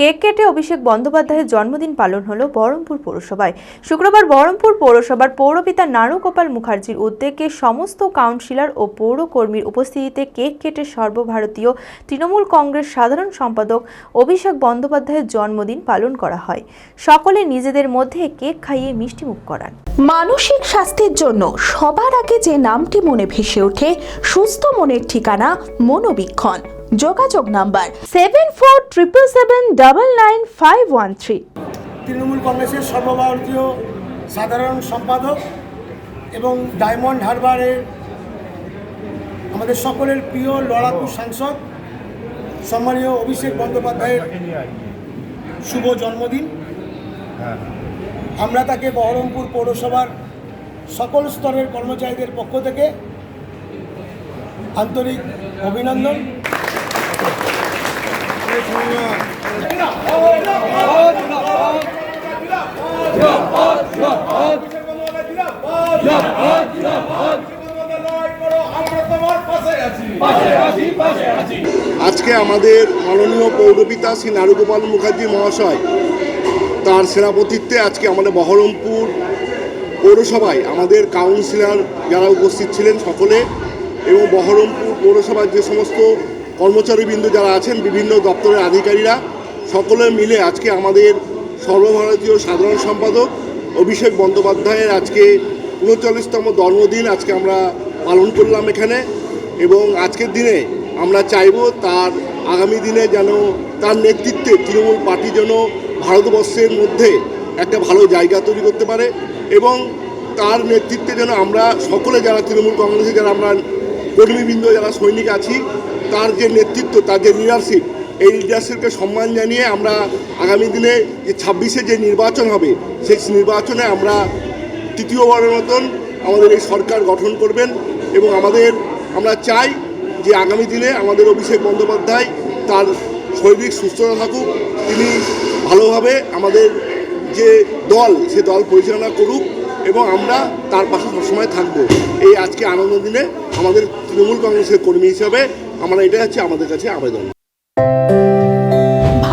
Cake কেটে অভিষেক বন্দ্যোপাধ্যায়ের জন্মদিন পালন হলো বহরমপুর পৌরসভায়। শুক্রবার বহরমপুর পৌরসভার পৌরপিতা নারুগোপাল মুখার্জির উদ্যোগে সমস্ত কাউন্সিলর ও পৌরকর্মীর উপস্থিতিতে কেক কেটে সর্বভারতীয় তৃণমূল কংগ্রেস সাধারণ সম্পাদক অভিষেক বন্দ্যোপাধ্যায়ের জন্মদিন পালন করা হয়। সকলে নিজেদের মধ্যে কেক খাইয়ে মিষ্টিমুখ করান। মানসিক স্বাস্থ্যের জন্য সবার আগে যে নামটি মনে ভেসে ওঠে, সুস্থ মনের ঠিকানা মনোবীক্ষণ। যোগাযোগ number seven four triple seven double nine five one three Trinamool কংগ্রেসের সর্বভারতীয় সাধারণ সম্পাদক এবং ডায়মন্ড হারবারের আমাদের সকলের প্রিয় লড়াকু সাংসদ, সম্মানীয় অভিষেক বন্দ্যোপাধ্যায়ের শুভ জন্মদিন। আমরা তাকে বহরমপুর পৌরসভার সকল স্তরের কর্মচারীদের পক্ষ থেকে আন্তরিক অভিনন্দন। আজকে আমাদের মাননীয় পৌরপিতা শ্রী নারুগোপাল মুখার্জি মহাশয় তার সেনাপতিত্বে আজকে আমাদের বহরমপুর পৌরসভায় আমাদের কাউন্সিলর যারা উপস্থিত ছিলেন সকলে এবং বহরমপুর পৌরসভার যে সমস্ত কর্মচারীবৃন্দ যারা আছেন, বিভিন্ন দপ্তরের আধিকারীরা সকলে মিলে আজকে আমাদের সর্বভারতীয় সাধারণ সম্পাদক অভিষেক বন্দ্যোপাধ্যায়ের আজকে উনচল্লিশতম জন্মদিন আজকে আমরা পালন করলাম এখানে এবং আজকের দিনে আমরা চাইব তার আগামী দিনে যেন তার নেতৃত্বে তৃণমূল পার্টি যেন ভারতবর্ষের মধ্যে একটা ভালো জায়গা তৈরি করতে পারে এবং তার নেতৃত্বে যেন আমরা সকলে যারা তৃণমূল কংগ্রেসে, যারা আমরা কর্মীবৃন্দ যারা সৈনিক আছি, তার যে নেতৃত্ব, তার যে লিডারশিপ এই লিডারশিপকে সম্মান জানিয়ে আমরা আগামী দিনে যে ছাব্বিশে যে নির্বাচন হবে, সেই নির্বাচনে আমরা তৃতীয়বারের মতন আমাদের এই সরকার গঠন করবেন এবং আমাদের, আমরা চাই যে আগামী দিনে আমাদের অভিষেক বন্দ্যোপাধ্যায় তার শৈল্পিক সুস্থতা থাকুক, তিনি ভালোভাবে আমাদের যে দল, সে দল পরিচালনা করুক এবং আমরা তার পাশে সবসময় থাকব। এই আজকে আনন্দ দিনে আমাদের তৃণমূল কংগ্রেসের কর্মী হিসাবে আমরা এটাই হচ্ছে আমাদের কাছে আবেদন।